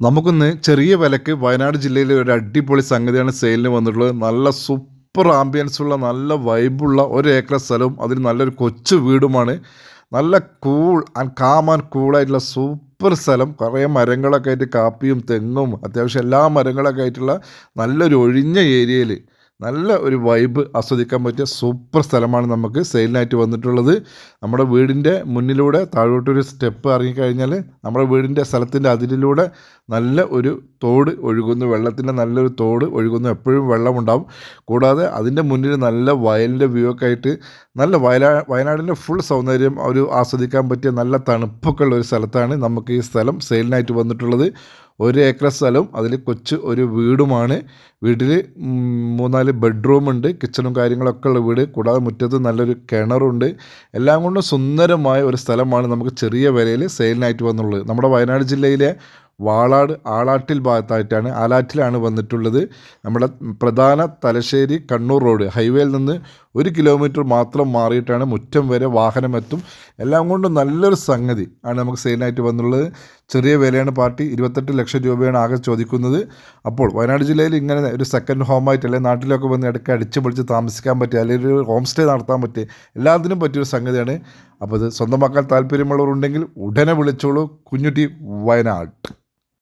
നമുക്കൊന്ന് ചെറിയ വിലക്ക് വയനാട് ജില്ലയിലെ ഒരു അടിപൊളി സംഗതിയാണ് സെയിലിന് വന്നിട്ടുള്ളത്. നല്ല സൂപ്പർ ആംബിയൻസ് ഉള്ള നല്ല വൈബുള്ള ഒരു ഏക്കർ സ്ഥലവും അതിൽ നല്ലൊരു കൊച്ചു വീടുമാണ്. നല്ല കൂൾ ആൻഡ് കാം ആൻഡ് കൂളായിട്ടുള്ള സൂപ്പർ സ്ഥലം. കുറേ മരങ്ങളൊക്കെ ആയിട്ട് കാപ്പിയും തെങ്ങും അത്യാവശ്യം എല്ലാ മരങ്ങളൊക്കെ ആയിട്ടുള്ള നല്ലൊരു ഒഴിഞ്ഞ ഏരിയയിൽ നല്ല ഒരു വൈബ് ആസ്വദിക്കാൻ പറ്റിയ സൂപ്പർ സ്ഥലമാണ് നമുക്ക് സെയിലിനായിട്ട് വന്നിട്ടുള്ളത്. നമ്മുടെ വീടിന്റെ മുന്നിലൂടെ താഴോട്ടൊരു സ്റ്റെപ്പ് ഇറങ്ങിക്കഴിഞ്ഞാൽ നമ്മുടെ വീടിന്റെ സ്ഥലത്തിന്റെ അതിരിലൂടെ നല്ല ഒരു തോട് ഒഴുകുന്നു. വെള്ളത്തിന്റെ നല്ലൊരു തോട് ഒഴുകുന്നു. എപ്പോഴും വെള്ളമുണ്ടാവും. കൂടാതെ അതിന്റെ മുന്നിൽ നല്ല വയലിന്റെ വ്യൂ ഒക്കെ ആയിട്ട് നല്ല വയലാ വയനാടിന്റെ ഫുൾ സൗന്ദര്യം ഒരു ആസ്വദിക്കാൻ പറ്റിയ നല്ല തണുപ്പൊക്കെ ഉള്ള ഒരു സ്ഥലത്താണ് നമുക്ക് ഈ സ്ഥലം സെയിലിനായിട്ട് വന്നിട്ടുള്ളത്. ഒരു ഏക്കർ സ്ഥലവും അതിൽ കൊച്ച് ഒരു വീടുമാണ്. വീട്ടിൽ മൂന്നാൽ ബെഡ്റൂമുണ്ട് കിച്ചണും കാര്യങ്ങളൊക്കെ ഉള്ള വീട്. കൂടാതെ മുറ്റത്ത് നല്ലൊരു കിണറുണ്ട്. എല്ലാം കൊണ്ടും സുന്ദരമായ ഒരു സ്ഥലമാണ് നമുക്ക് ചെറിയ വിലയിൽ സെയിലിനായിട്ട് വന്നുള്ളത്. നമ്മുടെ വയനാട് ജില്ലയിലെ വാളാട് ആളാട്ടിൽ ഭാഗത്തായിട്ടാണ് ആലാറ്റിലാണ് വന്നിട്ടുള്ളത്. നമ്മുടെ പ്രധാന തലശ്ശേരി കണ്ണൂർ റോഡ് ഹൈവേയിൽ നിന്ന് ഒരു കിലോമീറ്റർ മാത്രം മാറിയിട്ടാണ് മുറ്റം വരെ വാഹനം എത്തും എല്ലാം കൊണ്ടും നല്ലൊരു സംഗതി ആണ് നമുക്ക് സെയിലിനായിട്ട് വന്നുള്ളത്. ചെറിയ വിലയാണ് പാർട്ടി ഇരുപത്തെട്ട് ലക്ഷം രൂപയാണ് ആകെ ചോദിക്കുന്നത്. അപ്പോൾ വയനാട് ജില്ലയിൽ ഇങ്ങനെ ഒരു സെക്കൻഡ് ഹോമായിട്ട് അല്ലെങ്കിൽ നാട്ടിലൊക്കെ വന്ന് ഇടയ്ക്ക് അടിച്ചു പൊളിച്ച് താമസിക്കാൻ പറ്റിയ അല്ലെങ്കിൽ ഒരു ഹോം സ്റ്റേ നടത്താൻ പറ്റിയ എല്ലാത്തിനും പറ്റിയൊരു സംഗതിയാണ്. അപ്പോൾ ഇത് സ്വന്തമാക്കാൻ താല്പര്യമുള്ളവരുണ്ടെങ്കിൽ ഉടനെ വിളിച്ചോളൂ. കുഞ്ഞുട്ടി വയനാട്.